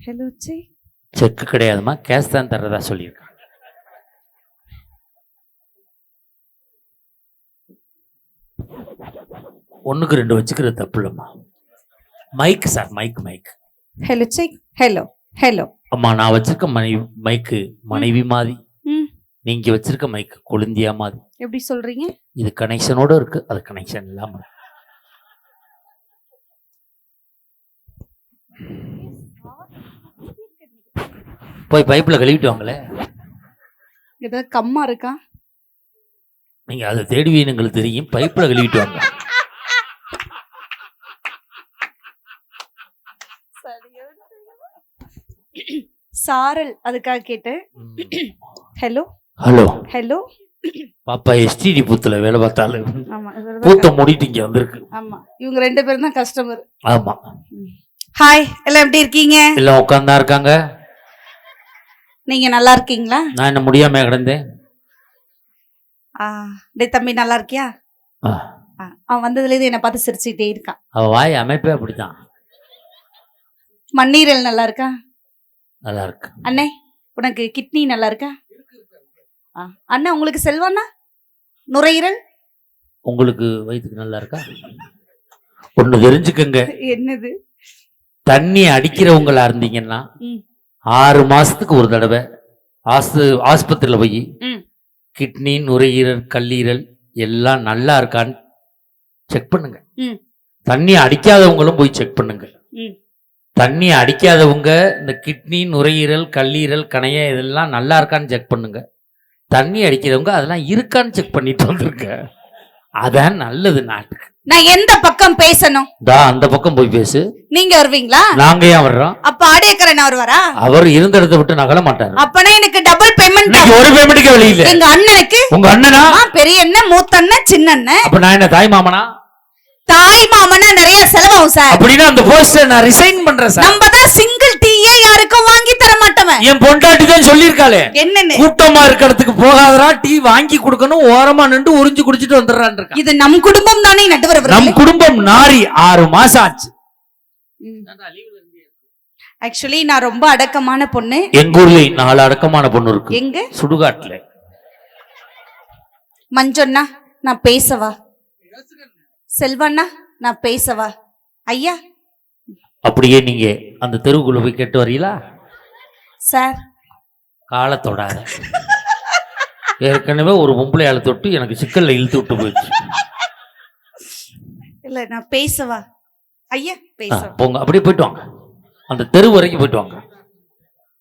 Hello சி cheque கிடையாதும்மா cash தான் தர்றதா சொல்லியிருக்காங்க. ஒண்ணுக்கு ரெண்டு வச்சுக்கிறது தப்பு இல்லைம்மா mike sir mike mike hello C hello hello அம்மா நான் வச்சிருக்க மனைவி மைக்கு மனைவி மாதிரி நீங்க வச்சிருக்க மைக்கு கொழுந்தியா மாதிரி. எப்படி சொல்றீங்க? இது கனெக்ஷனோட இருக்கு அது கனெக்ஷன் இல்லாம. போய் பைப்ல கழுவிட்டு வாங்களே. ஏதாவது கம்மா இருக்கா? நீங்க அதை தேடுவீன்னு எங்களுக்கு தெரியும். பைப்ல கழுவிட்டு வாங்க. சாரல் அதுக்காக கேட்டேன். ஹலோ ஹலோ ஹலோ பாப்பா எஸ்டிடி பூத்துல வேலை பார்த்தாலும் பூத்த மூடிட்டு இங்க வந்திருக்கு. ஆமா இவங்க ரெண்டு பேரும் தான் கஸ்டமர் ஆமா. ஹாய் எல்லாம் எப்படி இருக்கீங்க? எல்லாம் உட்காந்தா இருக்காங்க. நீங்க நல்லா இருக்கீங்களா? நான் என்ன முடியாம கிடந்தேன். ஆ டே தம்பி நல்லா இருக்கியா? அவன் வந்ததுல இருந்து என்னை பார்த்து சிரிச்சுக்கிட்டே இருக்கான் அவ வாய் அமைப்பே அப்படித்தான். மண்ணீரல் நல்லா இருக்கா? நல்லா இருக்கு. அண்ணே உனக்கு கிட்னி நல்லா இருக்கா? ஆ அண்ணா உங்களுக்கு செல்வாண்ணா நுரையீரல்? உங்களுக்கு வயிற்றுக்கு நல்லா இருக்கா? ஒண்ணு தெரிஞ்சுக்கங்க. என்னது? தண்ணி அடிக்கிறவங்களா இருந்தீங்கன்னா ம். ஆறு மாசத்துக்கு ஒரு தடவை ஆஸ்து ஆஸ்பத்திரியில போய். கிட்னி நுரையீரல் கல்லீரல் எல்லாம் நல்லா இருக்கான்னு செக் பண்ணுங்க. தண்ணி அடிக்காதவங்களும் போய் செக் பண்ணுங்க. தண்ணி அடிக்காதவங்க இந்த கிட்னி நுரையீரல் கல்லீரல் கணைய இதெல்லாம் நல்லா இருக்கான்னு செக் பண்ணுங்க தண்ணி அடிக்கிறவங்க அதெல்லாம் இருக்கான்னு செக் பண்ணிட்டு வந்துருங்க அதான் நல்லது நாட்டுக்கு. நான் எந்த பக்கம் பேசணும்? தா அந்த பக்கம் போய் பேசு. நீங்க வருவீங்களா? நாங்க ஏன் வர்றோம்? அப்ப ஆடியக்கரன் வருவாரா? அவர் இருந்த இடத்தை விட்டு நகல மாட்டாரு. அப்பனா எனக்கு டபுள் பேமெண்ட் ஒரு பேமெண்ட்டுக்கு வெளியில எங்க அண்ணனுக்கு? உங்க அண்ணனா? பெரிய அண்ணன் மூத்த அண்ணன் சின்ன அண்ணன் அப்ப நான் என்ன தாய் மாமனா? தாய் மாமனா நிறைய செலவாகும் சார். அப்படின்னா அந்த போஸ்டர் நான் ரிசைன் பண்றேன் சார். நம்ம தான் சிங்கிள் டீயே யாருக்கும் வாங்கி தர மாட்டவன். என் பொண்டாட்டி தான் சொல்லியிருக்காளே. என்னன்னு? கூட்டமா இருக்கிறதுக்கு போகாதடா டீ வாங்கி கொடுக்கணும் ஓரமா நின்று உறிஞ்சு குடிச்சிட்டு வந்துடுறான் இது நம் குடும்பம் தானே நடுவர் நம் குடும்பம் நாரி ஆறு மாசம் ஆச்சு. ஆக்சுவலி நான் ரொம்ப அடக்கமான பொண்ணு. எங்க ஊர்ல நாலு அடக்கமான பொண்ணு இருக்கு. எங்க? சுடுகாட்டுல. மஞ்சொன்னா நான் பேசவா? செல்வண்ணா நான் பேசவா? ஐயா? அப்படியே நீங்க அந்த தெருவுக்குள்ள போய் கேட்டு வரீங்களா? சார். காலை தொடாத. ஏற்கனவே ஒரு பொம்பளையால தொட்டு எனக்கு சிக்கல்ல இழுத்து விட்டு போயிடுச்சு. இல்ல நான் பேசவா? ஐயா ஆ, பேசவா? போங்க. அப்படியே போயிட்டு வாங்க. அந்த தெரு வரைக்கும் போயிட்டு வாங்க.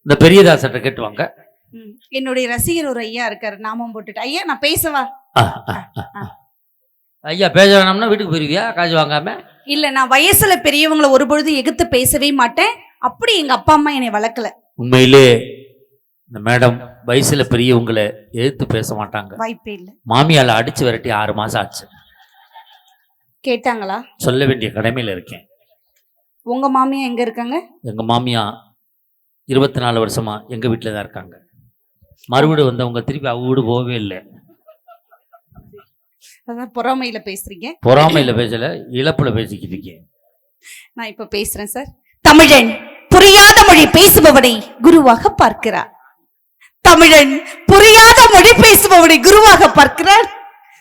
இந்த பெரியதாசர்கிட்ட கேட்டு வாங்க. ம், என்னுடைய ரசிகர் ஒரு ஐயா இருக்காரு நாமம் போட்டுட்டு. ஐயா நான் பேசவா? ஆ. ஐயா பேச வேணாம்னா வீட்டுக்கு போயிருவியா? காசு வாங்காம? இல்ல நான் வயசுல பெரியவங்களை ஒரு பொழுது எதிர்த்து பேசவே மாட்டேன். அப்படி எங்க அப்பா அம்மா என்னை வளர்க்கல. உண்மையிலே இந்த மேடம் வயசுல பெரியவங்களை எதிர்த்து பேச மாட்டாங்க. வாய்ப்பே இல்ல. மாமியால அடிச்சு விரட்டி ஆறு மாசம் ஆச்சு. கேட்டாங்களா? சொல்ல வேண்டிய கடமையில இருக்கேன். உங்க மாமியா எங்க இருக்காங்க? எங்க மாமியா இருபத்தி நாலு வருஷமா எங்க வீட்டில தான் இருக்காங்க. மறுவீடு வந்தவங்க திருப்பி அவங்க வீடு போகவே இல்லை. அதான் பொறாமையில பேசுறீங்க. பொறாமையில பேசல இழப்புல பேசிக்கிட்டு இருக்கேன். நான் இப்ப பேசுறேன் சார். தமிழன் புரியாத மொழி பேசுபவனை குருவாக பார்க்கிறார். தமிழன் புரியாத மொழி பேசுபவனை குருவாக பார்க்கிறார்.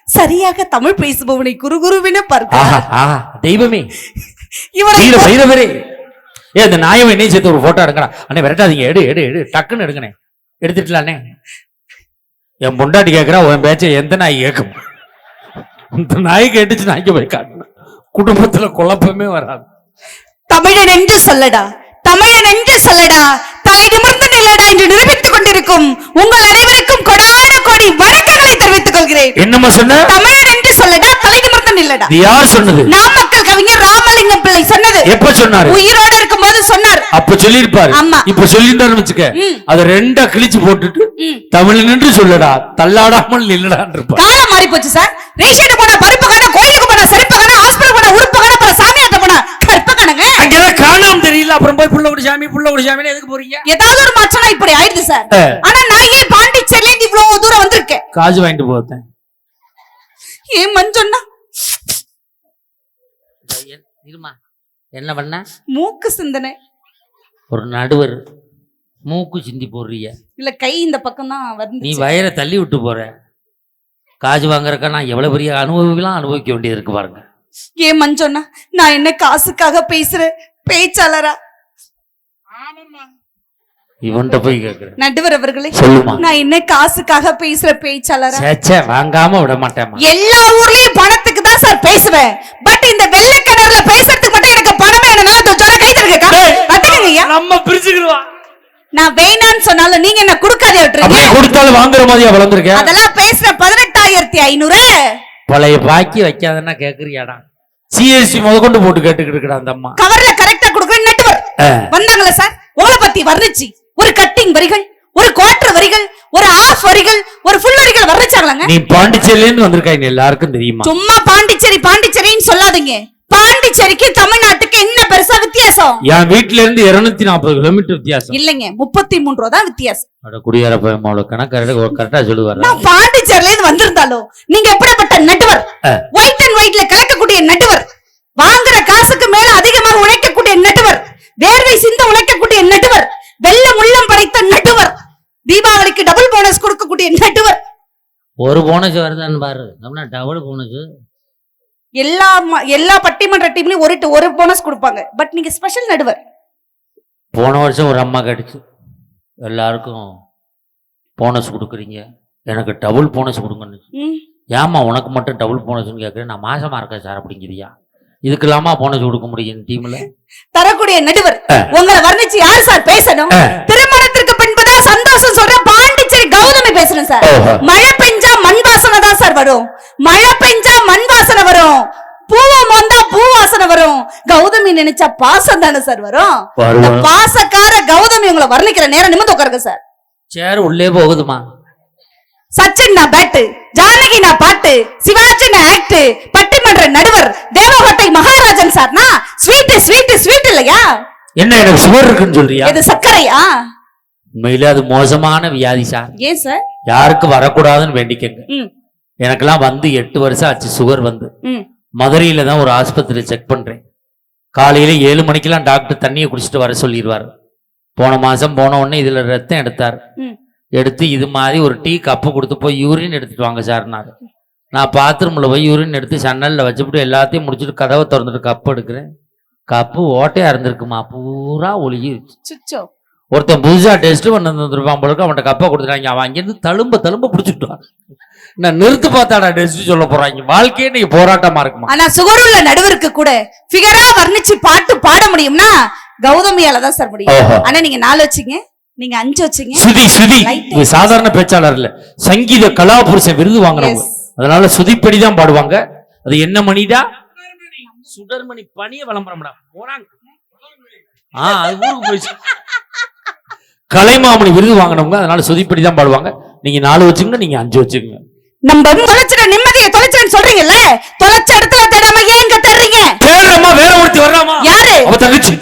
சரியாக தமிழ் பேசுபவனை குரு குருவென பார்க்கிறார். தெய்வமே. இவரை வீர பைரவரே. ஏ இந்த நாயம் என்னையும் சேர்த்து ஒரு போட்டோ எடுங்கடா அண்ணே விரட்டாதீங்க. எடு எடு எடு. டக்குன்னு எடுங்கண்ணே. எடுத்துட்டலாண்ணே. என் பொண்டாட்டி கேட்குறா உன் பேச்சை எந்த நாய் கேட்கும் இந்த நாய் கேட்டுச்சு நாய்க்கு போய் காட்டணும் குடும்பத்துல குழப்பமே வராது. தமிழன் என்று சொல்லடா தமிழன் என்று சொல்லடா தலை நிமிர்ந்து நில்லடா என்று நிரூபித்துக் கொண்டிருக்கும் உங்கள் அனைவருக்கும் கொடான கோடி வணக்கங்களை தெரிவித்துக் கொள்கிறேன். என்னம்மா சொன்ன? தமிழன் என்று சொல்லடா தலை நிமிர்ந்து நில்லடா. யார் சொன்னது? நாமக்கல் ராமலிங்கம் பிள்ளை சொன்னது. எப்ப சொன்னாரு? உயிரோடு இருக்கும்போது சொன்னார். அப்ப சொல்லியிருப்பாரு. ஆமா. இப்ப சொல்லியிருந்தாரு வச்சுக்க அதை ரெண்டா கிழிச்சு போட்டுட்டு. தமிழ் நின்று சொல்லடா தள்ளாடாமல் நில்லடான் இருப்பார் காலம் மாறி போச்சு சார். ரேஷன் போனா பருப்பு காண கோயிலுக்கு போனா செருப்பு காண ஹாஸ்பிடல் போனா உறுப்பு காண அப்புறம் சாமியாட்ட போனா கற்ப காணுங்க அங்கெல்லாம் காணாம தெரியல. அப்புறம் போய் புள்ள ஒரு சாமி புள்ள ஒரு சாமி எதுக்கு போறீங்க? ஏதாவது ஒரு மாற்றம்னா இப்படி ஆயிடுது சார். ஆனா நான் ஏன் பாண்டிச்சேரியில இருந்து இவ்வளவு தூரம் வந்திருக்கேன்? காசு வாங்கிட்டு போத்தேன் ஏன் மஞ்சொன்னா? இருமா என்ன பண்ண? மூக்கு சிந்தனை. ஒரு நடுவர் மூக்கு சிந்தி போடுறிய இல்ல கை இந்த பக்கம் தான் நீ வந்து வயரை தள்ளி விட்டு போற. காசு வாங்குறக்கா நான் எவ்வளவு பெரிய அனுபவிலாம் அனுபவிக்க வேண்டியது இருக்கு பாருங்க. ஏன் மஞ்சோன்னா நான் என்ன காசுக்காக பேசுறேன் பேச்சாளரா? இவன்கிட்ட போய் கேக்குறேன். நடுவர் அவர்களே சொல்லுமா? நான் என்ன காசுக்காக பேசுற பேச்சாளரா? சேச்சே வாங்காம விட மாட்டேமா எல்லா ஊர்லயும் பணத்துக்கு சார் பேசுவேன். பட் இந்த வெள்ளை கிணறுல பேசுறதுக்கு மட்டும் எனக்கு பணமே ஜோர கை தருங்க கத்துக்கங்க நம்ம பிரிச்சுக்கிடுவா. நான் வேணான்னு சொன்னாலும் நீங்க என்ன கொடுக்காதே விட்டுருங்க கொடுத்தாலும் வாங்குற மாதிரியா வளர்ந்துருக்க? அதெல்லாம் பேசுற பதினெட்டாயிரத்தி ஐநூறு. பழைய பாக்கி வைக்காதன்னா கேக்குறியாடா? சிஎஸ்சி முத கொண்டு போட்டு கேட்டுக்கிட்டு அந்த அம்மா. கவர்ல கரெக்டா கொடுக்குற நெட்வொர்க். வந்தாங்களா சார். உங்களை பத்தி வர்ணிச்சு. ஒரு கட்டிங் வரிகள் ஒரு குவார்டர் வரிகள் ஒரு ஆஃப் வரிகள் ஒரு ஃபுல் வரிகள் வர்ணிச்சாங்களாங்க நீ பாண்டிச்சேரியில வந்திருக்காங்க எல்லாருக்கும் தெரியுமா? சும்மா பாண்டிச்சேரி பாண்டிச்சேரின்னு சொல்லாதீங்க. பாண்டிச்சேரிக்கு தமிழ்நாட்டுக்கு என்ன பெருசா வித்தியாசம்? என் வீட்டுல இருந்து இருநூத்தி நாற்பது கிலோமீட்டர் வித்தியாசம். இல்லைங்க முப்பத்தி மூணு ரூபா தான் வித்தியாசம். அட கணக்கு கரெக்டா சொல்லுவாரு. நான் பாண்டிச்சேரில இருந்து வந்திருந்தாலும் நீங்க எப்படிப்பட்ட நெட்வர். White and ஒயிட்ல கலக்கக்கூடிய நெட்வர். வாங்குற காசுக்கு மேல அதிகமாக உழைக்கக்கூடிய நெட்வர். வேர்வை சிந்த உழைக்கக்கூடிய நெட்வர். வெள்ளம் உள்ளம் படைத்த நெட்வர். தீபாவளிக்கு டபுள் போனஸ் கொடுக்கக்கூடிய நெட்வர் ஒரு போனஸ் வருதான்னு பாரு. நம்ம டபுள் போனஸ் எல்லா எல்லா பட்டிமன்ற டீம்லயும் ஒரு ஒரு போனஸ் கொடுப்பாங்க. பட் நீங்க ஸ்பெஷல் நடுவர். போன வருஷம் ஒரு அம்மா கடிச்சு எல்லாருக்கும் போனஸ் கொடுக்குறீங்க. எனக்கு டபுள் போனஸ் கொடுங்கன்னு ஏம்மா உனக்கு மட்டும் டபுள் போனஸ்னு கேட்குறேன் நான் மாசமா இருக்கேன் சார் அப்படிங்கிறியா? இதுக்கெல்லாமா போனஸ் கொடுக்க முடியும் டீம்ல தரக்கூடிய நடுவர். உங்களை வர்ணிச்சு யார் சார் பேசணும். திருமணத்திற்கு பின்புதான் சந்தோஷம் சொல்ற பாண்டிச்சேரி கௌதமி பேசணும் சார். மழை பெஞ்சா மண் வாசனை தான் சார் வரும். மழை பெஞ்சா மண் வாசனை வரும். பூவம் வந்தா பூ வாசனை வரும். கௌதமி நினைச்சா பாசம் தானே சார் வரும். இந்த. பாசக்கார கௌதமி உங்களை வர்ணிக்கிற நேரம் நிமிந்து உட்காருங்க சார். சேர் உள்ளே போகுதுமா? சச்சின் நான் பேட்டு ஜானகி நான் பாட்டு சிவாஜி நான் ஆக்ட் பட்டிமன்ற நடுவர் தேவகோட்டை மகாராஜன் சார்னா ஸ்வீட் ஸ்வீட் ஸ்வீட் இல்லையா? என்ன எனக்கு சுகர் இருக்குன்னு சொல்றியா? இது சர்க்கரையா? உண்மையிலே அது மோசமான வியாதி சார். ஏன் சார்? யாருக்கும் வரக்கூடாதுன்னு வேண்டிக்கங்க. எனக்கெல்லாம் வந்து எட்டு வருஷம் ஆச்சு சுகர் வந்து. மதுரையில தான் ஒரு ஆஸ்பத்திரி செக் பண்றேன். காலையில ஏழு மணிக்கெல்லாம் டாக்டர் தண்ணியை குடிச்சிட்டு வர சொல்லிடுவார் போன மாசம் போன உடனே இதுல ரத்தம் எடுத்தார். எடுத்து இது மாதிரி ஒரு டீ கப்பு கொடுத்து போய் யூரின் எடுத்துட்டு வாங்க சார்னாரு. நான் பாத்ரூம்ல போய் யூரின் எடுத்து சன்னல்ல வச்சுப்புட்டு எல்லாத்தையும் முடிச்சுட்டு கதவை திறந்துட்டு கப்பு எடுக்கிறேன். கப்பு ஓட்டையா இருந்திருக்குமா? பூரா ஒழுகி சுச்சோ. ஒருத்தன் புதுசா டெஸ்ட் பண்ண வந்துருப்பான் போல இருக்கு, அவன்கிட்ட கப்பை கொடுத்துட்டாங்க. அவன் அங்கிருந்து தழும்ப தழும்ப பிடிச்சிட்டான் நான் நிறுத்து பார்த்தாடா டெஸ்ட் சொல்ல போறாங்க. வாழ்க்கையே நீங்க போராட்டமா இருக்குமா? ஆனா சுகர் உள்ள நடுவருக்கு கூட ஃபிகரா வர்ணிச்சு பாட்டு பாட முடியும்னா கௌதமியால தான் சார் முடியும். ஆனா நீங்க நாலு வச்சீங்க நீங்க அஞ்சு வச்சீங்க. சுதி சுதி. சாதாரண பேச்சாளர் இல்ல. சங்கீத கலாபுருஷன் விருது வாங்கினவங்க Yes. அதனால சுதிப்படி தான் பாடுவாங்க. அது என்ன மணிடா? சுடர்மணி பணிய விளம்பரம்டா. போறாங்க. ஆ அது ஊருக்கு போயிடுச்சு கலைமாமணி விருது வாங்கினவங்க அதனால சுதிப்படி தான் பாடுவாங்க. நீங்க நாலு வச்சுங்க நீங்க அஞ்சு வச்சுக்கோங்க. நம்ம தொலைச்சிட நிம்மதியை தொலைச்சிடன்னு சொல்றீங்கல்ல? தொலைச்ச இடத்துல தேடாம ஏன் இங்க தேடுறீங்க? தேடுறமா? வேற ஒருத்தி வர்றாமா? யாரு? அவ தங்கச்சி.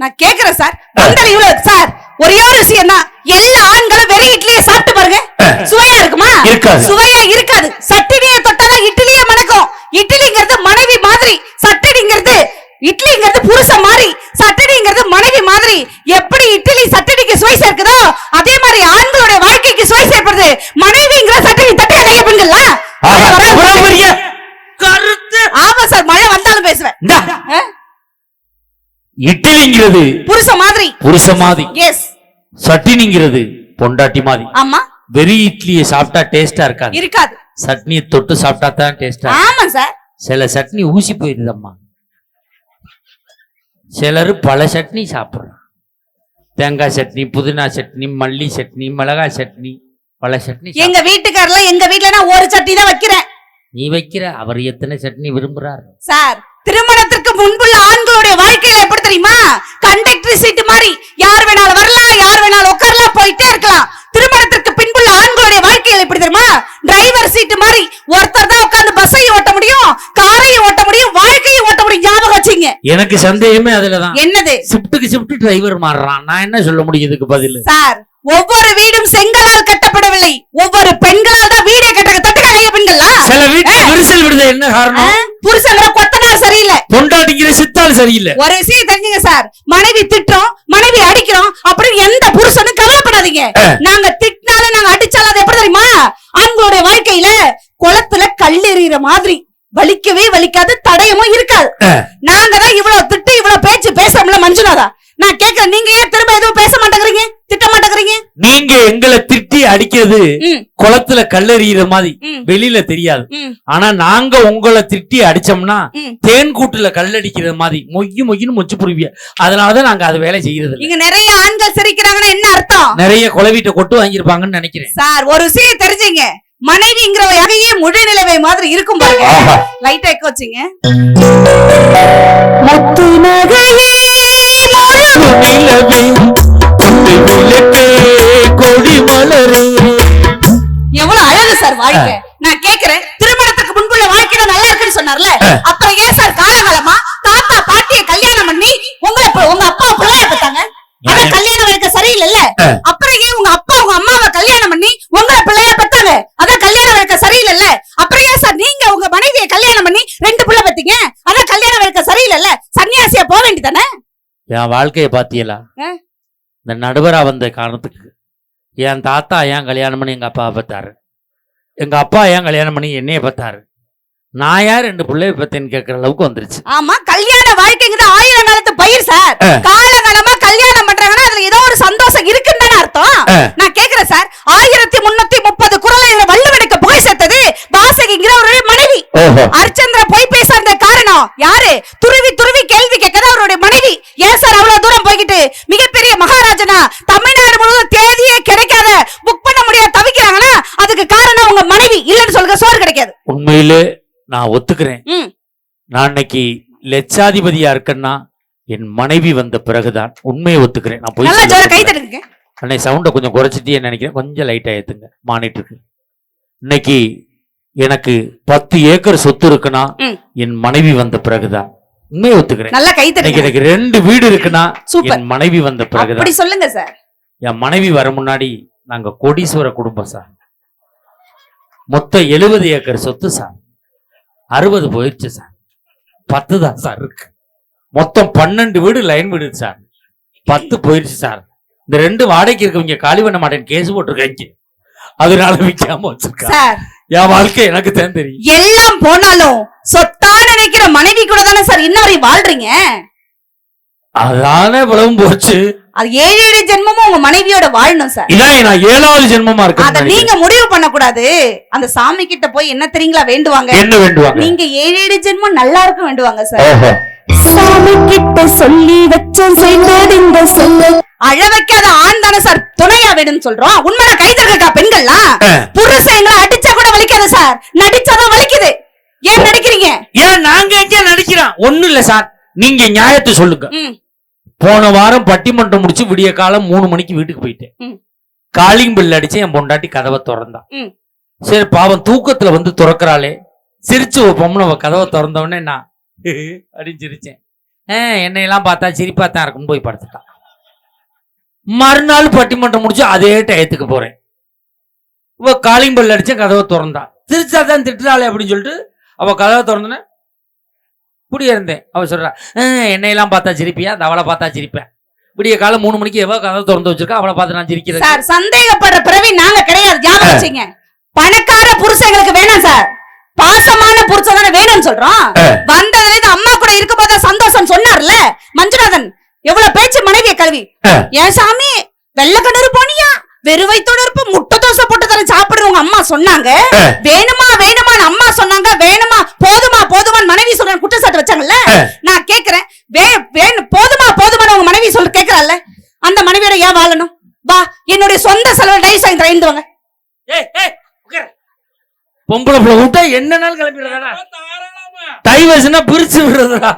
நான் கேக்குறேன் சார். வந்தல இவ்வளவு சார். ஒரே ஒரு விஷயம் தான். எல்லா ஆண்களும் வெறும் இட்லியை சாப்பிட்டு பாருங்க. சுவையா இருக்குமா? இருக்காது. சுவையா இருக்காது. சட்டினியை தொட்டாதான் இட்லியே மணக்கும். இட்லிங்கிறது மனைவி மாதிரி சட்டடிங்கிறது இட்லிங்கிறது புருஷன் மாதிரி சட்டடிங்கிறது மனைவி மாதிரி. எப்படி இட்லி சட்டடிக்கு சுவை சேர்க்குதோ அதே மாதிரி ஆண்களுடைய வாழ்க்கைக்கு சுவை சேர்ப்படுது மனைவிங்கிற சட்டடி தட்டி அடைய பெண்களா ஆஹா, அவ்வளவு பெரிய கருத்து. ஆமா சார் மழை வந்தாலும் பேசுவேன்? இட்லிங்கிறது புருஷன் மாதிரி. புருஷ மாதிரி. எஸ் சட்டினிங்கிறது பொண்டாட்டி மாதிரி. ஆமா. வெறி இட்லியை சாப்பிட்டா டேஸ்டா இருக்காது. இருக்காது. சட்னியை தொட்டு சாப்பிட்டா தான் டேஸ்டா ஆமா சார். சில சட்னி ஊசி போயிருதம்மா. சிலர் பல சட்னி சாப்பிடுறான் தேங்காய் சட்னி புதினா சட்னி மல்லி சட்னி மிளகாய் சட்னி பல சட்னி. எங்க வீட்டுக்காரர்ல எங்க வீட்ல நான் ஒரு சட்னி தான் வைக்கிறேன். நீ வைக்கிற? அவர் எத்தனை சட்னி விரும்புறார்? சார் திருமணத்திற்கு முன்புள்ள ஆண்களுடைய வாழ்க்கையில எப்படி தெரியுமா? கண்டக்டர் சீட்டு மாதிரி யார் வேணாலும் வரலாம் யார் வேணாலும் உட்காரலாம் போயிட்டே இருக்கலாம். திருமணத்திற்கு பின்புள்ள ஆண்களுடைய வாழ்க்கையில எப்படி தெரியுமா? டிரைவர் சீட்டு மாதிரி ஒருத்தர் தான் உட்கார்ந்து பஸ்ஸையும் ஓட்ட முடியும் காரையும் ஓட்ட முடியும் வாழ்க்கையும் ஓட்ட முடியும். ஞாபகம் வச்சுங்க. எனக்கு சந்தேகமே அதுலதான் என்னது? ஷிஃப்ட்டுக்கு ஷிஃப்ட் டிரைவர் மாறுறான். நான் என்ன சொல்ல முடியும் இதுக்கு பதில்? சார் ஒவ்வொரு வீடும் செங்கலால் கட்டப்படவில்லை. ஒவ்வொரு பெண்களால் தான் வீடே கட்ட தட்டுக்க கைய பெண்களா சில வீட்டுல விரிசல் விடுத என்ன காரணம்? புருஷங்கிற பொண்டாட்டிங்கிற சித்தாள் சரியில்லை. ஒரு விஷயம் தெரிஞ்சுங்க சார். மனைவி திட்டுறோம் மனைவி அடிக்கிறோம் அப்படின்னு எந்த புருஷனும் கவலைப்படாதீங்க. ஆ. நாங்க திட்டினாலும் நாங்க அடிச்சாலும் அது எப்படி தெரியுமா? ஆண்களுடைய வாழ்க்கையில குளத்துல கல் எறிகிற மாதிரி வலிக்கவே வலிக்காது தடயமும் இருக்காது. நாங்க தான் இவ்வளவு திட்டு இவ்வளவு பேச்சு பேசுறோம்ல மஞ்சுநாதா. நான் கேக்குறேன் நீங்க ஏன் திரும்ப எதுவும் பேச மாட்டேங்கிறீங்க? திட்ட மாட்டேங்கிறீங்க நீங்க எங்களை திட்டி அடிக்கிறது குளத்துல கல்லெறிகிற மாதிரி. வெளியில தெரியாது. ஆனா நாங்க உங்களை திட்டி அடிச்சோம்னா. தேன் கூட்டுல கல்லடிக்கிற மாதிரி. மொய்யு மொய்யுன்னு மொச்சு புரிவிய அதனாலதான் நாங்க அது வேலை செய்யறது. இங்க நிறைய ஆண்கள் சிரிக்கிறாங்கன்னா என்ன அர்த்தம்? நிறைய கொலவீட்டை கொட்டு வாங்கியிருப்பாங்கன்னு நினைக்கிறேன். சார் ஒரு விஷயம் தெரிஞ்சுங்க. மனைவிங்கிற வகையே முழு நிலவை மாதிரி இருக்கும் பாருங்க. லைட்டா எக்க வச்சுங்க. முத்து நகையே நான் கேக்குறேன் திருமணத்துக்கு முன்புள்ள வாழ்க்கையில நல்லா இருக்குன்னு சொன்னார்ல? அப்புறம் ஏன் சார் காலகாலமா தாத்தா பாட்டிய கல்யாணம் பண்ணி உங்களை உங்க அப்பா பிள்ளைய பெத்தாங்க அதான் கல்யாணம் இருக்க சரியில்லைல்ல. அப்புறம் ஏன் உங்க அப்பா உங்க அம்மாவை கல்யாணம் பண்ணி உங்களை பிள்ளைய பெத்தாங்க அதான் கல்யாணம் இருக்க சரியில்லைல்ல. அப்புறம் ஏன் சார் நீங்க உங்க மனைவியை கல்யாணம் பண்ணி ரெண்டு பிள்ளை பெத்தீங்க அதான் கல்யாணம் இருக்க சரியில்லைல்ல. சன்னியாசியா போக வேண்டியதானே? என் வாழ்க்கைய பாத்தியலா. இந்த நடுவரா வந்த காரணத்துக்கு. என் தாத்தா ஏன் கல்யாணம் பண்ணி எங்க அப்பாவை பார்த்தாரு? எங்க அப்பா ஏன் கல்யாணம் பண்ணி என்னைய பார்த்தாரு? நான் யார் ரெண்டு பிள்ளைய பத்தேன்னு கேட்கற அளவுக்கு வந்துருச்சு. ஆமா கல்யாண வாழ்க்கைங்கிறது ஆயிரம் காலத்து பயிர் சார். காலகாலமா கல்யாணம் பண்றாங்கன்னா அதுல ஏதோ ஒரு சந்தோஷம் இருக்குன்னு அர்த்தம். நான் கேக்குறேன் சார். ஆயிரத்தி முன்னூத்தி முப்பது குரலை இதுல வள்ளுவனுக்கு புகை சேர்த்தது வாசகிங்கிற ஒரு மனைவி. அரிச்சந்திர பொய் பேசாத காரணம் யாரு? துருவி துருவி கேள்வி கேட்கறது அவருடைய மனைவி. ஏன் சார் அவ்வளவு தூரம் போய்கிட்டு? மிகப்பெரிய மகாராஜனா தமிழ்நாடு முழுவதும் தேதியே கிடைக்காத புக் பண்ண முடியாத தவிக்கிறாங்கன்னா அதுக்கு காரணம் உங்க மனைவி இல்லன்னு சொல்லுங்க சோறு கிடைக்காது உண்மையிலே நான் ஒத்துக்கிறேன். நான் இன்னைக்கு லட்சாதிபதியா இருக்கேன்னா என் மனைவி வந்த பிறகுதான் உண்மையை ஒத்துக்கிறேன். நான் போய் அன்னை சவுண்டை கொஞ்சம் குறைச்சிட்டே நினைக்கிறேன். கொஞ்சம் லைட்டா ஏத்துங்க. மானிட்டருக்கு இன்னைக்கு எனக்கு பத்து ஏக்கர் சொத்து இருக்குன்னா. என் மனைவி வந்த பிறகுதான் உண்மையை ஒத்துக்கிறேன். நல்லா கை இன்னைக்கு எனக்கு ரெண்டு வீடு இருக்குன்னா என் மனைவி வந்த பிறகுதான். சொல்லுங்க சார். என் மனைவி வர முன்னாடி நாங்க கோடீஸ்வர குடும்பம் சார். மொத்தம் எழுபது ஏக்கர் சொத்து சார். அறுபது போயிடுச்சு சார். பத்து தான் சார் இருக்கு. மொத்தம் பன்னெண்டு வீடு லைன் வீடு சார். பத்து போயிடுச்சு சார். இந்த ரெண்டு வாடகைக்கு இருக்கவங்க காலி பண்ண மாட்டேன்னு கேஸ் போட்டிருக்காங்க. அதனால விற்காம வச்சிருக்காங்க. சார். என் வாழ்க்கை எனக்கு தான் தெரியும். எல்லாம் போனாலும் சொத்தா நினைக்கிற மனைவி கூட தானே சார் இன்ன வரை வாழ்றீங்க? அதானே இவ்வளவும் போச்சு. அது ஏழு ஏழு ஜென்மமும் உங்க மனைவியோட வாழணும் சார் இதான் நான் ஏழாவது ஜென்மமா அத இருக்கேன் நீங்க முடிவு பண்ண கூடாது அந்த சாமி கிட்ட போய் என்ன தெரியுங்களா வேண்டுவாங்க? என்ன வேண்டுவாங்க? நீங்க ஏழு ஏழு ஜென்மம் நல்லா இருக்கும் வேண்டுவாங்க சார் சாமி கிட்ட சொல்லி வச்சேன் செய்தது இந்த சொல்ல. அழ வைக்காத ஆண் தானே சார் துணையா வேணும்னு சொல்றோம். உண்மையா கைதற்கா பெண்கள்லாம் எங்களை அடிச்சா கூட வலிக்காது சார் நடிச்சாதான் வலிக்குது. ஏன் நடிக்கிறீங்க? ஏன் நாங்க எங்க நடிக்கிறோம்? ஒண்ணும் இல்ல சார் நீங்க நியாயத்தை சொல்லுங்க. போன வாரம் பட்டிமன்றம் முடிச்சு விடிய காலம் மூணு மணிக்கு வீட்டுக்கு போயிட்டேன். காலிங் பில் அடிச்சு என் பொண்டாட்டி கதவை திறந்தான். சரி பாவம் தூக்கத்துல வந்து திறக்கறாளே. சிரிச்சு ஒரு பொம்மனை அவ கதவை திறந்த உடனே நான் அப்படின்னு சிரிச்சேன் "ஆ, என்னையெல்லாம் பார்த்தா சிரிப்பா தான் இருக்கும்னு போய் படுத்துட்டான் மறுநாள் பட்டிமன்றம் முடிச்சு அதே டயத்துக்கு போறேன். இவ காலிங் பெல் அடிச்சேன் கதவை திறந்தா. சிரிச்சா தான் திட்டுறாளே அப்படின்னு சொல்லிட்டு அவ கதவை திறந்தன இப்படி இருந்தேன். அவ சொல்றா "ஆ, என்னையெல்லாம் பார்த்தா சிரிப்பியா? அந்த அவளை பார்த்தா சிரிப்பேன். விடிய காலம் மூணு மணிக்கு எவ கதவை திறந்து வச்சிருக்கா அவளை பார்த்து நான் சிரிக்கிறேன். சார் சந்தேகப்படுற பிறவி நாங்க கிடையாது. ஞாபகம் வச்சுங்க. பணக்கார புருஷங்களுக்கு வேணாம் சார். பாசமான புருஷன் தானே வேணும்னு சொல்றோம். வந்ததுல இருந்து அம்மா கூட இருக்கும்போது சந்தோஷம் சொன்னார்ல மஞ்சுநாதன். எவ்வளவு பேச்சு மனைவிய கல்வி. ஏன் சாமி வெள்ளை கிணறு போனியா? வெறும் வயித்தோட இருப்ப முட்டை தோசை போட்டு தரேன் சாப்பிடுற உங்க அம்மா சொன்னாங்க. வேணுமா வேணுமான்னு அம்மா சொன்னாங்க வேணுமா போதுமா போதுமான்னு மனைவி சொல்ற குற்றச்சாட்டு வச்சாங்கல்ல ஆ. நான் கேக்குறேன். போதுமா போதுமான்னு உங்க மனைவி சொல்ற கேக்குறாள்ல? அந்த மனைவியோட ஏன் வாழணும்? வா என்னுடைய சொந்த செலவு டைஸ் வாங்கி தரேன் வாங்க. ஏய், ஏய், உட்காரு. பொம்பளை பிள்ளை விட்டா என்ன நாள் கிளம்பிடுறதா டைவர்ஸ்னா பிரிச்சு விடுறதா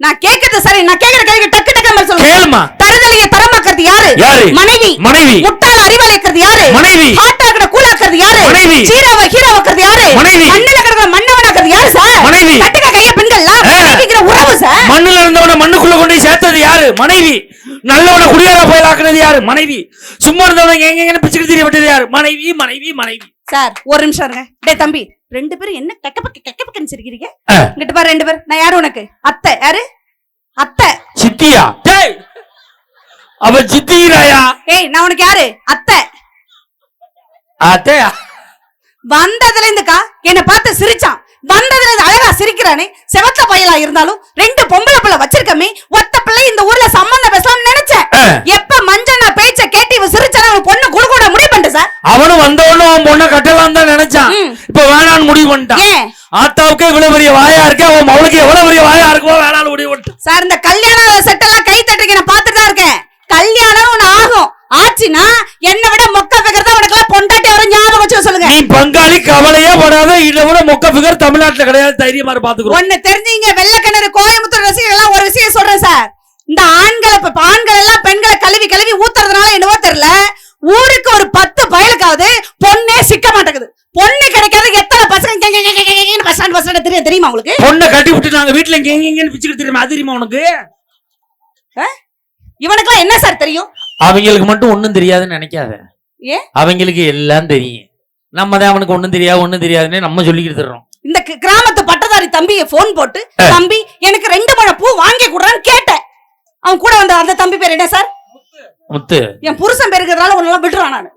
நான் கேக்குறது சரி நான் கேக்குற கேள்வி டக்கு டக்கு பதில் சொல்லுங்க. கேளுமா. தருதலைய தரமாக்குறது யாரு? யாரு? மனைவி. மனைவி. முட்டாள அறிவாளிக்கிறது யாரு? மனைவி. ஹாட் ஆக்கிற கூலாக்குறது யாரு? மனைவி. சீராவ ஹீரோவாக்குறது யாரு? மனைவி. மண்ணில கிடக்கிற மன்னவனாக்குறது யாரு சார் மனைவி. கட்டுக்க கைய பெண்கள்லாம் ஆ. மனைவிங்கிற உறவு சார் மண்ணுல இருந்தவன மண்ணுக்குள்ள கொண்டு போய் சேர்த்தது யாரு? மனைவி. நல்லவன குடியார போய் ஆக்குனது யாரு? மனைவி. சும்மா இருந்தவன எங்க எங்க பிச்சுக்கிட்டு தெரியப்பட்டது யாரு? மனைவி மனைவி மனைவி. சார் ஒரு நிமிஷம் இருங்க. டேய் தம்பி ரெண்டு பேரும் என்ன கெக்க பக்க கெக்க பக்கன்னு சிரிக்கிறீங்க. இங்கிட்டு பாரு ரெண்டு பேர். நான் யாரு உனக்கு? அத்தை. யாரு? அத்தை. சித்தியா? டேய்! அவ சித்திராயா ஏய் நான் உனக்கு யாரு? அத்தை. அத்தையா? வந்ததுல இருந்துக்கா என்ன பார்த்து சிரிச்சான். வந்ததுல அழகா சிரிக்கிறானே. செவத்த பயலா இருந்தாலும் ரெண்டு பொம்பளை பிள்ளை வச்சிருக்கமே. ஒத்த பிள்ளை இந்த ஊர்ல சம்பந்தம் பேசலாம்னு நினைச்சேன். எப்ப மஞ்சள் பேச்ச கேட்டு இவ சிரிச்சான அவன் பொண்ணு குடு கூட முடிவு பண்ணிட்டு சார். அவனும் வந்தவனும் அவன் பொண்ணை கட்டலாம் தான் நினைச்சான். இப்ப வேணான்னு முடிவு பண்ணிட்டான். ஆத்தாவுக்கு இவ்வளவு பெரிய வாயா இருக்கு அவன் மவளுக்கு எவ்வளவு பெரிய வாயா இருக்குமோ வேணாலும் முடிவு பண்ணிட்டான். சார் இந்த கல்யாண செட்டெல்லாம் கை தட்டுறீங்க நான் பார்த்துட்டு தான் இருக்கேன். கல்யாணம் ஒண்ணு ஆகும். ஆச்சுன்னா என்னை விட மொக்க பிகர் தான் வச்சு சொல்லுங்க. நீ பங்காளி கவலையே படாத. விட மொக்க பிகர் தமிழ்நாட்டுல கிடையாது. தைரியமா பாத்துக்கிறோம். ஒண்ணு தெரிஞ்சீங்க. வெள்ளக்கிணறு கோயம்புத்தூர் ரசிகர்கள் எல்லாம் ஒரு விஷயம் சொல்றேன் சார். இந்த ஆண்களை இப்ப ஆண்கள் எல்லாம் பெண்களை கழுவி கழுவி ஊத்துறதுனால என்னவோ தெரியல. ஊருக்கு ஒரு பத்து பயலுக்காவது பொண்ணே சிக்க மாட்டேங்குது. பொண்ணு கிடைக்காது எத்தனை பசங்க பஸ் ஸ்டாண்ட் பஸ் ஸ்டாண்ட் தெரியும் தெரியுமா உங்களுக்கு? பொண்ணை கட்டி விட்டு நாங்க வீட்டுல எங்க எங்கன்னு பிச்சுக்கிட்டு தெரியுமா? அது தெரியுமா உனக்கு? இவனுக்குலாம் என்ன சார் தெரியும்? அவங்களுக்கு மட்டும் ஒண்ணும் தெரியாதுன்னு நினைக்காத? அவங்களுக்கு எல்லாம் தெரியும். நம்ம தான் அவனுக்கு ஒண்ணும் தெரியாது ஒண்ணும் தெரியாதுன்னு நம்ம சொல்லிக்கிட்டு தர்றோம். இந்த கிராமத்து பட்டதாரி தம்பியை போன் போட்டு. தம்பி எனக்கு ரெண்டு முழம் பூ வாங்கி கொடுறான்னு கேட்டேன். அவன் கூட வந்த அந்த தம்பி பேர் என்ன சார்? முத்து. என் புருஷன் பேர் இருக்கிறதுனால உன்னெல்லாம் விட்டுறான் நான்.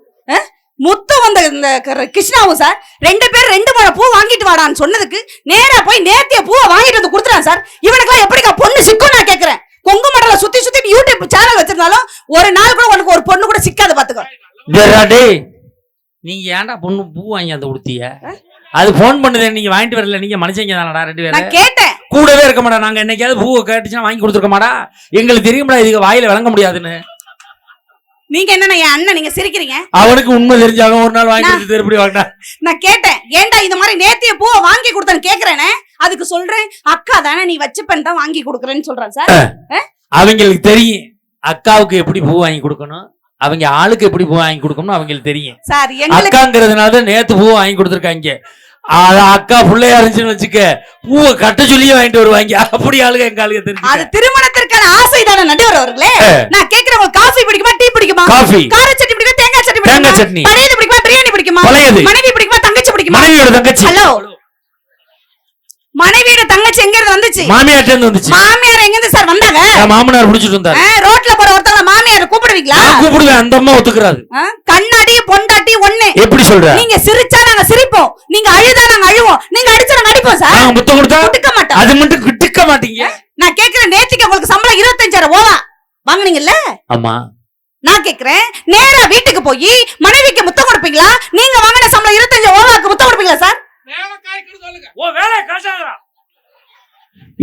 முத்து வந்த இந்த கிருஷ்ணாவும் சார் ரெண்டு பேர் ரெண்டு முழம் பூ வாங்கிட்டு வாடான்னு சொன்னதுக்கு நேரா போய் நேத்திய பூவை வாங்கிட்டு வந்து கொடுத்துறான் சார். இவனுக்குலாம் எப்படிக்கா பொண்ணு சிக்கும் நான் கேக்குறேன். கொங்கு மடல சுத்தி சுத்தி யூடியூப் சேனல் வச்சிருந்தாலும் ஒரு நாள் கூட உனக்கு ஒரு பொண்ணு கூட சிக்காது பாத்துக்கோ. நீங்க ஏன்டா பொண்ணு பூ வாங்கி அந்த கொடுத்தீங்க அது ஃபோன் பண்ணுதே நீங்க வாங்கிட்டு வரல நீங்க மனுஷங்க தானடா ரெண்டு பேரும் நான் கேட்டேன். கூடவே இருக்க மாட்டா நாங்க என்னைக்காவது பூவை கேட்டுச்சுன்னா வாங்கி கொடுத்துருக்க மாட்டா எங்களுக்கு தெரியும்டா இதுக்கு வாயில விளங்க முடியாதுன்னு. நீங்க என்ன என் அண்ணன் நீங்க சிரிக்கிறீங்க? அவனுக்கு உண்மை தெரிஞ்சாலும் ஒரு நாள் வாங்கி கொடுத்து திருப்பி வாங்கிட்டா நான் கேட்டேன் ஏன்டா இந்த மாதிரி நேத்திய பூவை வாங்கி கொடுத்தேன்னு கேக்குறேனே? அதுக்கு சொல்றேன் அக்கா தானே நீ வச்சுப்பேன் தான் வாங்கி கொடுக்குறேன்னு சொல்றான் சார். அவங்களுக்கு தெரியும் அக்காவுக்கு எப்படி பூ வாங்கி கொடுக்கணும்? அவங்க ஆளுக்கு எப்படி பூ வாங்கி கொடுக்கணும் அவங்களுக்கு தெரியும். சார் அக்காங்கிறதுனால தான் நேத்து பூ வாங்கி கொடுத்துருக்காங்க அது அக்கா பிள்ளையா இருந்துச்சுன்னு வச்சுக்க பூவை கட்ட சொல்லியே வாங்கிட்டு வருவாங்க. அப்படி ஆளுங்க எங்க ஆளுங்க அது தெரிஞ்சு திருமணத்திற்கான ஆசை தானே நடுவர் அவர்களே. நான் கேக்குறேன் உங்களுக்கு காஃபி பிடிக்குமா டீ பிடிக்குமா? காஃபி கார சட்னி பிடிக்குமா தேங்காய் சட்னி பிடிக்குமா? சட்னி. பழையது பிடிக்குமா பிரியாணி பிடிக்குமா? பழையது. மனைவி பிடிக்குமா தங்கச்சி பிடிக்குமா? மனைவியோட தங்கச்சி. ஹலோ மனைவியோட தங்கச்சி எங்க இருந்து வந்துச்சு? மாமியார்ட்ட இருந்து வந்துச்சு. மாமியார் எங்க இருந்து சார் வந்தாங்க? மாமனார் பிடிச்சிட்டு இருந்தாரு ரோட்ல போற ஒருத்தவங்க மாமியார் கூப்பிடுவீங்களா? கூப்பிடுவேன் அந்த அம்மா ஒத்துக்கிறாரு கண்ணாடி பொண்டாட்டி ஒண்ணு. எப்படி சொல்ற? நீங்க சிரிச்சா நாங்க சிரிப்போம். நீங்க அழுதா நாங்க அழுவோம். நீங்க அடிச்சா நாங்க அடிப்போம் சார். நாங்க முத்தம் கொடுத்தா கொடுக்க மாட்டோம். அது மட்டும் கிட்டுக்க மாட்டீங்க. நான் கேக்குறேன் நேத்திக்கு உங்களுக்கு சம்பளம் இருபத்தஞ்சாயிரம் ஓவா வாங்குனீங்கல்ல? ஆமா. நான் கேக்குறேன் நேரா வீட்டுக்கு போய் மனைவிக்கு முத்தம் கொடுப்பீங்களா? நீங்க வாங்கின சம்பளம் இருபத்தஞ்சு ஓவாக்கு முத்தம் கொடுப்பீங்களா சார்? ஓ வேலை காசாதா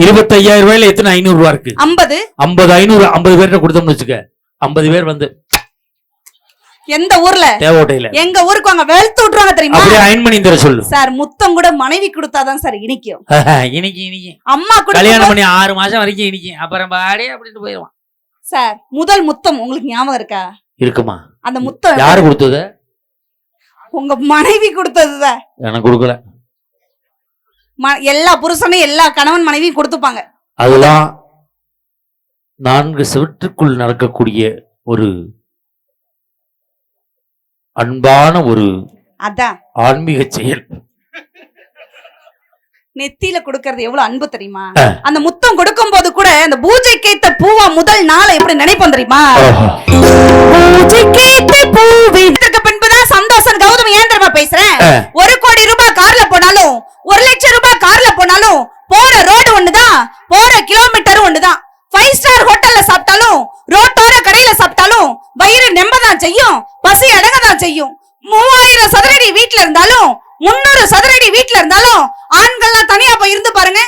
இருபத்தையாயிரம் ரூபாயில எத்தனை ஐநூறு ரூபா இருக்கு? ஐம்பது. ஐம்பது ஐநூறு ஐம்பது பேர்கிட்ட கொடுத்தோம்னு வச்சுக்க. ஐம்பது பேர் வந்து எந்த ஊர்ல? தேவோட்டையில. எங்க ஊருக்கு அங்க வெளுத்து விட்டுருவாங்க தெரியுமா? அப்படியே அயன் பண்ணி தர சொல்லு. சார் முத்தம் கூட மனைவி கொடுத்தாதான் சார் இனிக்கும். இன்னைக்கு இன்னைக்கு அம்மா கல்யாணம் கூட பண்ணி ஆறு மாசம் வரைக்கும் இன்னைக்கு அப்புறம் பாடி அப்படின்ட்டு போயிடுவான். சார் முதல் முத்தம் உங்களுக்கு ஞாபகம் இருக்கா? இருக்குமா? அந்த முத்தம் யாரு கொடுத்தது? உங்க மனைவி கொடுத்ததுதான். எனக்கு கொடுக்கல. எல்லா புருஷனும் எல்லா கணவன் மனைவியும் கொடுத்துப்பாங்க. அதெல்லாம் நான்கு சிவற்றுக்குள் நடக்கக்கூடிய ஒரு அன்பான ஒரு அதான். ஆன்மீக செயல். நெத்தியில கொடுக்கறது எவ்வளவு அன்பு தெரியுமா. அந்த முத்தம் கொடுக்கும் போது கூட அந்த பூஜைக்கு ஏத்த பூவா முதல் நாளை எப்படி நினைப்போம் தெரியுமா? பூஜைக்கேத்த பூவின் இதற்கு பின்புதான் சந்தோஷம் கௌதம் ஏன் தெரியுமா பேசுறேன். ஒரு கோடி ரூபாய் கார்ல போனாலும் ஒரு லட்சம் ரூபாய் கார்ல போனாலும் போற ரோடு ஒண்ணுதான் போற கிலோமீட்டர் ஒண்ணுதான். ஃபைவ் ஸ்டார் ஹோட்டல்ல சாப்பிட்டாலும் ரோட்டோர கடையில சாப்பிட்டாலும் வயிறு நெம்பதான் செய்யும் பசி அடங்கதான் செய்யும். மூவாயிரம் சதுரடி வீட்டுல இருந்தாலும் முன்னூறு சதுரடி வீட்டுல இருந்தாலும் ஆண்கள்லாம் தனியா போய் இருந்து பாருங்க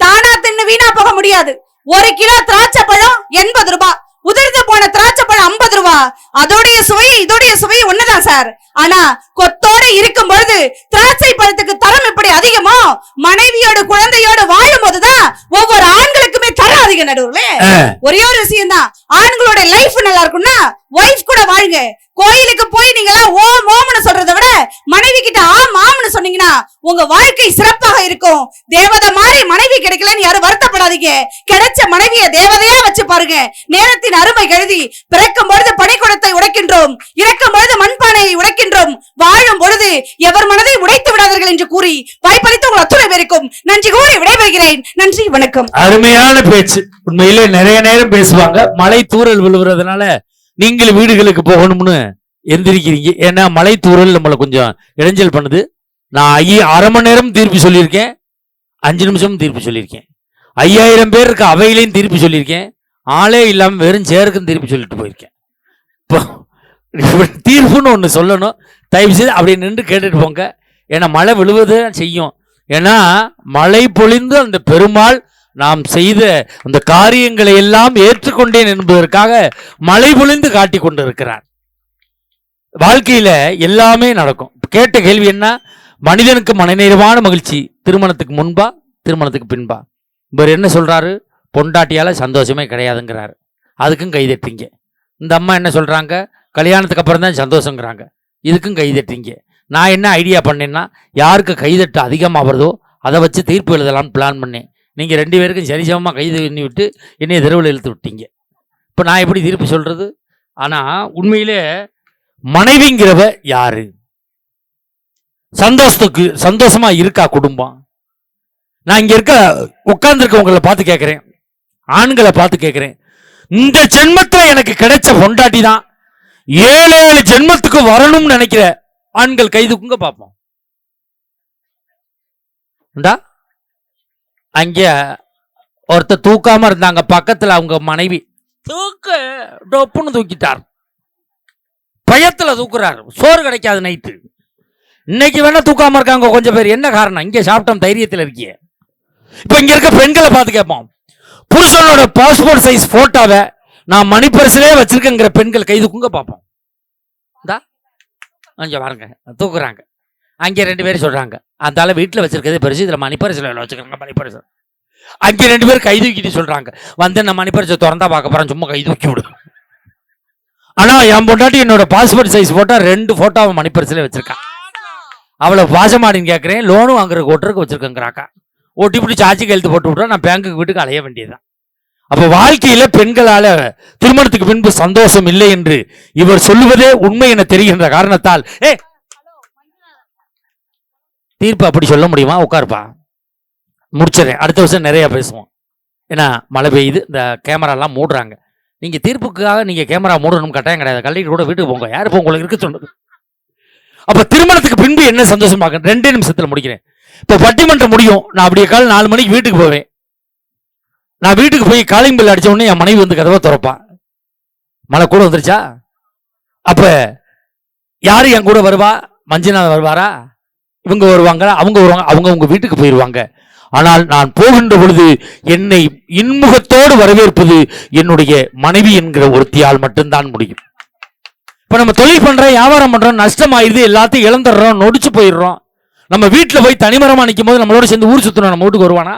தானா தின்னு வீணா போக முடியாது. ஒரு கிலோ திராட்சை பழம் எண்பது ரூபாய். உதிர்ந்து போன திராட்சை பழம் ஐம்பது ரூபாய் அதோடைய சுவை இதோடைய சுவை ஒண்ணுதான் சார். ஆனா கொத்தோட இருக்கும் பொழுது திராட்சை பழத்துக்கு தரம் எப்படி அதிகமோ? மனைவியோட குழந்தையோட வாழும் போதுதான் ஒவ்வொரு ஆண்களுக்குமே தரம் அதிகம் நடுவுல ஒரே ஒரு விஷயம் தான் ஆண்களோட லைஃப் நல்லா இருக்கும்னா ஒய்ஃப் கூட வாழுங்க கோயிலுக்கு போய் நீங்களா ஓம் ஓம்னு சொல்றதை விட மனைவி கிட்ட ஆம் ஆம்னு சொன்னீங்கன்னா உங்க வாழ்க்கை சிறப்பாக இருக்கும். தேவதை மாதிரி மனைவி கிடைக்கலன்னு யாரும் வருத்தப்படாதீங்க. கிடைச்ச மனைவிய தேவதையா வச்சு பாருங்க. நேரத்தின் அருமை கருதி பிறக்கும் பொழுது பனிக்குடத்தை உடைக்கின்றோம். இறக்கும் பொழுது மண்பானையை உடைக்கின்றோம். வாழும் பொழுது எவர் மனதை உடைத்து விடாதீர்கள் என்று கூறி வாய்ப்பளித்து உங்கள் அத்துணை பேருக்கும் நன்றி கூறி விடைபெறுகிறேன். நன்றி வணக்கம். அருமையான பேச்சு. உண்மையிலே நிறைய நேரம் பேசுவாங்க. மலை தூரல் விழுவுறதுனால நீங்கள் வீடுகளுக்கு போகணும்னு எந்திரிக்கிறீங்க. ஏன்னா மலைத்தூரல் நம்மளை கொஞ்சம் இடைஞ்சல் பண்ணுது. நான் ஐய அரை மணி நேரம் தீர்ப்பு சொல்லியிருக்கேன். அஞ்சு நிமிஷம் தீர்ப்பு சொல்லியிருக்கேன். ஐயாயிரம் பேர் இருக்க அவையிலையும் தீர்ப்பு சொல்லியிருக்கேன். ஆளே இல்லாமல் வெறும் சேருக்கும் தீர்ப்பு சொல்லிட்டு போயிருக்கேன். இப்போ தீர்ப்புன்னு ஒன்று சொல்லணும். தயவு செய்து அப்படி நின்று கேட்டுட்டு போங்க. ஏன்னா மழை விழுவது செய்யும். ஏன்னா மழை பொழிந்து அந்த பெருமாள் நாம் செய்த அந்த காரியங்களை எல்லாம் ஏற்றுக்கொண்டேன் என்பதற்காக மழை பொழிந்து காட்டி கொண்டிருக்கிறார். வாழ்க்கையில எல்லாமே நடக்கும். கேட்ட கேள்வி என்ன? மனிதனுக்கு மனநிறைவான மகிழ்ச்சி. திருமணத்துக்கு முன்பா திருமணத்துக்கு பின்பா. இவர் என்ன சொல்றாரு? பொண்டாட்டியால சந்தோஷமே கிடையாதுங்கிறாரு. அதுக்கும் கைதட்டிங்க. இந்த அம்மா என்ன சொல்றாங்க? கல்யாணத்துக்கு அப்புறம் தான் சந்தோஷங்கிறாங்க. இதுக்கும் கைதட்டிங்க. நான் என்ன ஐடியா பண்ணேன்னா யாருக்கு கைதட்டு அதிகமாக வருதோ அதை வச்சு தீர்ப்பு எழுதலாம்னு பிளான் பண்ணேன். நீங்கள் ரெண்டு பேருக்கும் சரிசமமாக கைது பண்ணி விட்டு என்னைய தெருவில் இழுத்து விட்டீங்க. இப்போ நான் எப்படி தீர்ப்பு சொல்கிறது ஆனால் உண்மையிலே மனைவிங்கிறவ யாரு? சந்தோஷத்துக்கு சந்தோஷமாக இருக்கா குடும்பம்? நான் இங்கே இருக்க உட்கார்ந்துருக்கவங்களை பார்த்து கேட்குறேன் ஆண்களை பார்த்து கேட்குறேன் இந்த ஜென்மத்தில் எனக்கு கிடைச்ச பொண்டாட்டி தான் ஏழு ஏழு ஜென்மத்துக்கு வரணும்னு நினைக்கிற ஆண்கள் கைதுக்குங்க பார்ப்போம். உண்டா? அங்கே ஒருத்தர் தூக்காம இருந்தாங்க. பக்கத்தில் அவங்க மனைவி தூக்க டொப்புன்னு தூக்கிட்டார். பயத்தில் தூக்குறாரு. சோறு கிடைக்காது நைட்டு. இன்னைக்கு வேணா தூக்காம இருக்காங்க கொஞ்சம் பேர். என்ன காரணம்? இங்கே சாப்பிட்டோம் தைரியத்தில் இருக்கிய. இப்போ இங்கே இருக்க பெண்களை பார்த்து கேட்போம். புருஷனோட பாஸ்போர்ட் சைஸ் ஃபோட்டோவை நான் மணிப்பரிசிலே வச்சிருக்கேங்கிற பெண்கள் கைது தூக்குங்க பார்ப்போம். இந்தா கொஞ்சம் பாருங்க. தூக்குறாங்க. அங்கே ரெண்டு பேரும் சொல்கிறாங்க அந்த வீட்டில் வச்சிருக்கிறதே பெருசு இதில் மணிப்பரிசில் வச்சுக்கிறாங்க மணிப்பரிசு. அங்கே ரெண்டு பேரும் கை தூக்கிட்டு சொல்றாங்க. வந்து நான் மணிப்பரிசை திறந்தா பார்க்க போகிறேன் சும்மா கை தூக்கி விடு. ஆனா என் பொண்டாட்டி என்னோட பாஸ்போர்ட் சைஸ் போட்டா ரெண்டு ஃபோட்டோ அவன் மணிப்பரிசில் வச்சிருக்கான் அவளை பாசமாடின்னு கேட்குறேன் லோனும் வாங்குறதுக்கு ஒட்டுறதுக்கு வச்சிருக்கேங்கிறாக்கா. ஒட்டி பிடிச்சி ஆட்சி கையெழுத்து போட்டு விட்டா நான் பேங்குக்கு வீட்டுக்கு அலைய வேண்டியதுதான். அப்போ வாழ்க்கையில பெண்களால திருமணத்துக்கு பின்பு சந்தோஷம் இல்லை என்று இவர் சொல்லுவதே உண்மை என தெரிகின்ற காரணத்தால் ஏ தீர்ப்பு அப்படி சொல்ல முடியுமா? உட்காருப்பா. முடிச்சிடறேன். அடுத்த வருஷம் நிறையா பேசுவோம். ஏன்னா மழை பெய்யுது. இந்த கேமராலாம் மூடுறாங்க. நீங்கள் தீர்ப்புக்காக நீங்கள் கேமரா மூடணும் கட்டாயம் கிடையாது. கல்லிட்டு கூட வீட்டுக்கு போங்க. யார் இப்போ உங்களுக்கு இருக்க சொன்னது? அப்போ திருமணத்துக்கு பின்பு என்ன சந்தோஷமாக ரெண்டே நிமிஷத்தில் முடிக்கிறேன். இப்போ பட்டிமன்றம் முடியும். நான் அப்படியே காலை நாலு மணிக்கு வீட்டுக்கு போவேன். நான் வீட்டுக்கு போய் காலிங் பில் அடித்த உடனே என் மனைவி வந்து கதவை திறப்பா. மழை கூட வந்துருச்சா? அப்போ யார் என் கூட வருவா? மஞ்சுநாதன் வருவாரா? இவங்க வருவாங்க அவங்க வருவாங்க. அவங்க உங்க வீட்டுக்கு போயிடுவாங்க ஆனால் நான் போகின்ற பொழுது என்னை இன்முகத்தோடு வரவேற்பது என்னுடைய மனைவி என்கிற ஒருத்தியால் மட்டும்தான் முடியும். இப்ப நம்ம தொழில் பண்றோம் வியாபாரம் பண்றோம் நஷ்டமாயிடுது எல்லாத்தையும் இழந்துடுறோம் நொடிச்சு போயிடுறோம். நம்ம வீட்டில் போய் தனிமரமாக நிற்கும் போது நம்மளோட சேர்ந்து ஊர் சுற்றணும் நம்ம வீட்டுக்கு வருவானா?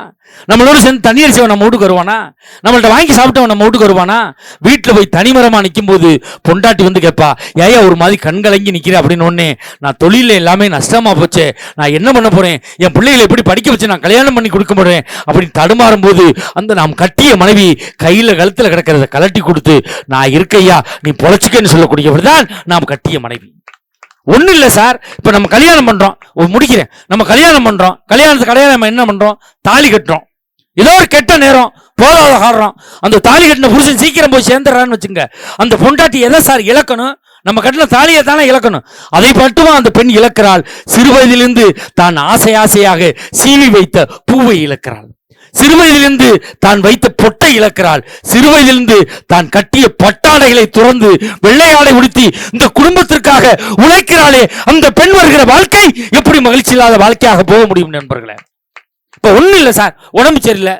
நம்மளோட சேர்ந்து தண்ணி செய்வன் நம்ம வீட்டுக்கு வருவானா? நம்மள்ட்ட வாங்கி சாப்பிட்டவன் நம்ம வீட்டுக்கு வருவானா? வீட்டில் போய் தனிமரமாக நிற்கும் போது பொண்டாட்டி வந்து கேட்பா ஏயா ஒரு மாதிரி கண்கலங்கி நிற்கிறேன் அப்படின்னு ஒன்னே நான் தொழில எல்லாமே நஷ்டமா போச்சே நான் என்ன பண்ண போகிறேன் என் பிள்ளைகளை எப்படி படிக்க வச்சு நான் கல்யாணம் பண்ணி கொடுக்க போகிறேன் அப்படின்னு தடுமாறும் போது அந்த நாம் கட்டிய மனைவி கையில் கழுத்தில் கிடக்கிறத கலட்டி கொடுத்து நான் இருக்கையா நீ பொழைச்சிக்கன்னு சொல்லக்கூடியவர் தான் நாம் கட்டிய மனைவி. ஒன்றும் இல்லை சார். இப்போ நம்ம கல்யாணம் பண்ணுறோம் முடிக்கிறேன். நம்ம கல்யாணம் பண்ணுறோம் கல்யாணத்துக்கு கல்யாணம் நம்ம என்ன பண்ணுறோம் தாலி கட்டுறோம். ஏதோ ஒரு கெட்ட நேரம் போதாத ஆடுறோம். அந்த தாலி கட்டின புருஷன் சீக்கிரம் போய் சேர்ந்துடுறான்னு வச்சுங்க அந்த பொண்டாட்டி எதை சார் இழக்கணும்? நம்ம கட்டின தாலியை தானே இழக்கணும். அதை மட்டுமா அந்த பெண் இழக்கிறாள்? சிறுவயதிலிருந்து தான் ஆசை ஆசையாக சீவி வைத்த பூவை இழக்கிறாள். சிறுவயதிலிருந்து தான் வைத்த பொட்டை இழக்கிறாள். சிறுவயதிலிருந்து தான் கட்டிய பட்டாடைகளை துறந்து வெள்ளை உடுத்தி இந்த குடும்பத்திற்காக உழைக்கிறாளே அந்த பெண் வருகிற வாழ்க்கை எப்படி மகிழ்ச்சி இல்லாத வாழ்க்கையாக போக முடியும் நண்பர்களே? இப்ப ஒன்றும் இல்லை சார் உடம்பு சரியில்லை.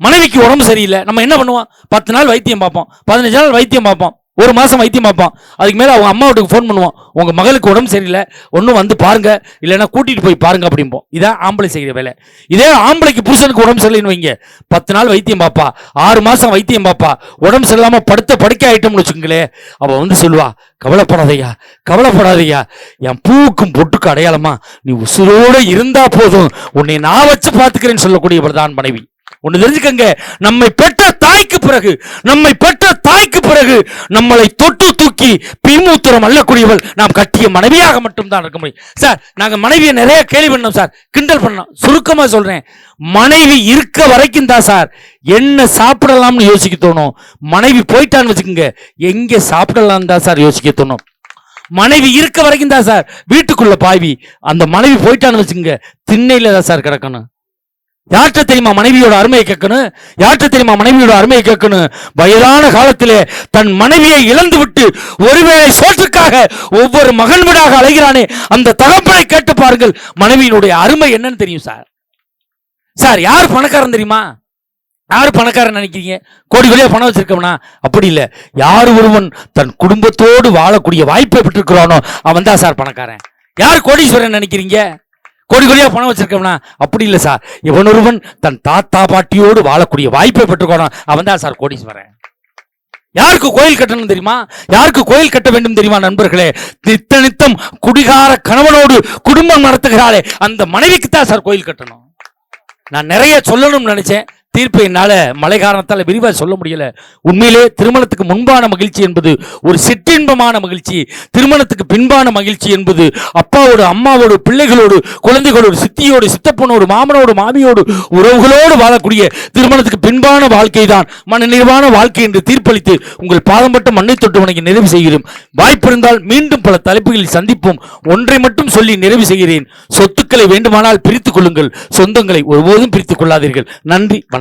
மனைவிக்கு உடம்பு சரியில்லை. நம்ம என்ன பண்ணுவோம்? பத்து நாள் வைத்தியம் பார்ப்போம். பதினஞ்சு நாள் வைத்தியம் பார்ப்போம். ஒரு மாதம் வைத்தியம் பார்ப்பான். அதுக்கு மேலே அவங்க அம்மா வீட்டுக்கு ஃபோன் பண்ணுவான். உங்கள் மகளுக்கு உடம்பு சரியில்லை ஒன்றும் வந்து பாருங்க இல்லைன்னா கூட்டிகிட்டு போய் பாருங்க அப்படிம்போம். இதான் ஆம்பளை செய்கிற வேலை. இதே ஆம்பளைக்கு புருஷனுக்கு உடம்பு சரியில்லைன்னு வைங்க. பத்து நாள் வைத்தியம் பார்ப்பா. ஆறு மாதம் வைத்தியம் பார்ப்பா. உடம்பு சரியில்லாமல் படுத்த படுக்க ஆயிட்டோம்னு வச்சுக்கோங்களேன். அவள் வந்து சொல்லுவா கவலைப்படாதையா கவலைப்படாதையா என் பூவுக்கும் பொட்டுக்கும் அடையாளமா நீ உசுரோடு இருந்தால் போதும். உன்னை நான் வச்சு பார்த்துக்கிறேன்னு சொல்லக்கூடியவர் தான் மனைவி. ஒன்று தெரிஞ்சுக்கங்க. நம்மை பெற்ற தாய்க்கு பிறகு நம்மை பெற்ற தாய்க்கு பிறகு நம்மளை தொட்டு தூக்கி பின்மூத்திரம் அள்ளக்கூடியவள் நாம் கட்டிய மனைவியாக மட்டும்தான் இருக்க முடியும். சார் நாங்கள் மனைவியை நிறைய கேள்வி பண்ணோம் சார். கிண்டல் பண்ணோம். சுருக்கமாக சொல்கிறேன் மனைவி இருக்க வரைக்கும் தான் சார். என்ன சாப்பிடலாம்னு யோசிக்க தோணும். மனைவி போயிட்டான்னு வச்சுக்கோங்க. எங்கே சாப்பிடலாம் தான் சார் யோசிக்க தோணும். மனைவி இருக்க வரைக்கும் தான் சார். வீட்டுக்குள்ள பாவி அந்த மனைவி போயிட்டான்னு வச்சுக்கோங்க. திண்ணையில தான் சார் கிடக்கணும். யார்கிட்ட தெரியுமா மனைவியோட அருமையை கேட்கணும்? யார்கிட்ட தெரியுமா மனைவியோட அருமையை கேட்கணும்? வயதான காலத்திலே தன் மனைவியை இழந்து விட்டு ஒருவேளை சோற்றுக்காக ஒவ்வொரு மகன் வீடாக அலைகிறானே அந்த தகப்பனை கேட்டு பாருங்கள். மனைவியினுடைய அருமை என்னன்னு தெரியும் சார். சார் யார் பணக்காரன் தெரியுமா? யார் பணக்காரன் நினைக்கிறீங்க? கோடி கோடியா பணம் வச்சிருக்கவனா? அப்படி இல்லை. யார் ஒருவன் தன் குடும்பத்தோடு வாழக்கூடிய வாய்ப்பை பெற்றிருக்கிறானோ அவன் தான் சார் பணக்காரன். யார் கோடீஸ்வரன் நினைக்கிறீங்க? கோடி கோடியா பணம் வச்சிருக்கவனா? அப்படி இல்லை சார். இவன் ஒருவன் தன் தாத்தா பாட்டியோடு வாழக்கூடிய வாய்ப்பை பெற்றுக்கணும் அவன் தான் சார் கோடீஸ்வரன். யாருக்கு கோயில் கட்டணும் தெரியுமா? யாருக்கு கோயில் கட்ட வேண்டும் தெரியுமா நண்பர்களே? நித்த நித்தம் குடிகார கணவனோடு குடும்பம் நடத்துகிறாளே. அந்த மனைவிக்கு தான் சார் கோயில் கட்டணும். நான் நிறைய சொல்லணும்னு நினைச்சேன். தீர்ப்பு என்னால் மழை காரணத்தால் விரிவாக சொல்ல முடியல. உண்மையிலே திருமணத்துக்கு முன்பான மகிழ்ச்சி என்பது ஒரு சிற்றின்பமான மகிழ்ச்சி. திருமணத்துக்கு பின்பான மகிழ்ச்சி என்பது அப்பாவோடு அம்மாவோடு பிள்ளைகளோடு குழந்தைகளோடு சித்தியோடு சித்தப்பனோடு மாமனோடு மாமியோடு உறவுகளோடு வாழக்கூடிய திருமணத்துக்கு பின்பான வாழ்க்கை தான் மன நிறைவான வாழ்க்கை என்று தீர்ப்பளித்து உங்கள் பாதம்பட்ட மண்ணை தொட்டு வணங்கி நிறைவு செய்கிறோம் வாய்ப்பிருந்தால் மீண்டும் பல தலைப்புகளில் சந்திப்போம். ஒன்றை மட்டும் சொல்லி நிறைவு செய்கிறேன். சொத்துக்களை வேண்டுமானால் பிரித்துக் கொள்ளுங்கள். சொந்தங்களை ஒருபோதும் பிரித்துக் கொள்ளாதீர்கள். நன்றி வணக்கம்.